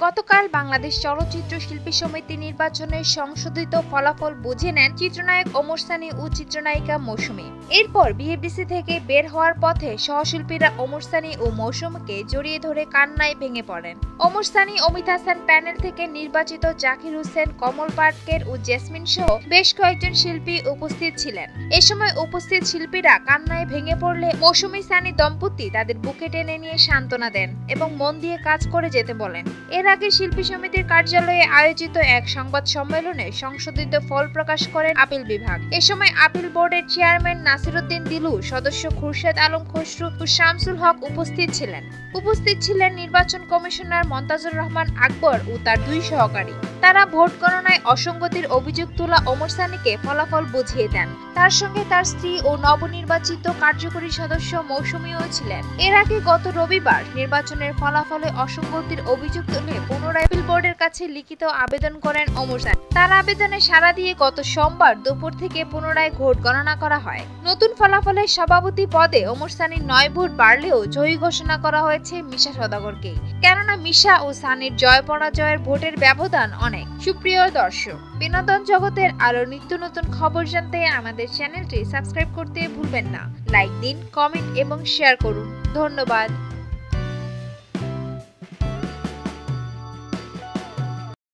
গতকাল বাংলাদেশ চলচ্চিত্র শিল্পী সমিতি নির্বাচনের সংশোধিত ফলাফল বুঝে নেন চিত্রনায়ক ওমর সানি ও চিত্রনায়িকা মৌসুমী। এরপর বিএফডিসি থেকে বের হওয়ার পথে সহশিল্পীরা ওমর সানি ও মৌসুমীকে জড়িয়ে ধরে কান্নায় ভেঙে পড়েন। ওমর সানি, অমিত হাসান প্যানেল থেকে নির্বাচিত জাকির হোসেন, কমল পাটকের ও জেসমিন সহ বেশ কয়েকজন শিল্পী উপস্থিত ছিলেন। এ সময় উপস্থিত শিল্পীরা কান্নায় ভেঙে পড়লে মৌসুমী সানি দম্পতি তাদের বুকে টেনে নিয়ে সান্ত্বনা দেন এবং মন দিয়ে কাজ করে যেতে বলেন। এর আগে শিল্পী সমিতির কার্যালয়ে আয়োজিত এক সংবাদ সম্মেলনে সংশোধিত ফল প্রকাশ করেন আপিল বিভাগ। এ সময় আপিল বোর্ডের চেয়ারম্যান নাসিরুদ্দিন দিলু, সদস্য খুরশেদ আলম খসরু ও শামসুল হক উপস্থিত ছিলেন। উপস্থিত ছিলেন নির্বাচন কমিশনার মন্তাজুর রহমান আকবর ও তার দুই সহকারী। তারা ভোট গণনায় অসঙ্গতির অভিযোগ তোলা ওমর সানিকে ফলাফল বুঝিয়ে দেন। তার সঙ্গে তার স্ত্রী ও নবনির্বাচিত কার্যকরী সদস্য মৌসুমীও ছিলেন। এর আগে গত রবিবার নির্বাচনের ফলাফলে অসঙ্গতির অভিযোগ তুলে পুনরায় বোর্ডের কাছে লিখিত আবেদন করেন ওমর সানি। তার আবেদনে সাড়া দিয়ে গত সোমবার দুপুর থেকে পুনরায় ভোট গণনা করা হয়। নতুন ফলাফলে সভাপতি পদে ওমর সানির নয় ভোট বাড়লেও জয়ী ঘোষণা করা হয়েছে মিশা সদাগরকে কেননা মিশা ও সানির জয় পরাজয়ের ভোটের ব্যবধান অনেক। সুপ্রিয় দর্শক, বিনোদন জগতের আরও নিত্য নতুন খবর জানতে আমাদের চ্যানেলটি সাবস্ক্রাইব করতে ভুলবেন না। লাইক দিন, কমেন্ট এবং শেয়ার করুন। ধন্যবাদ।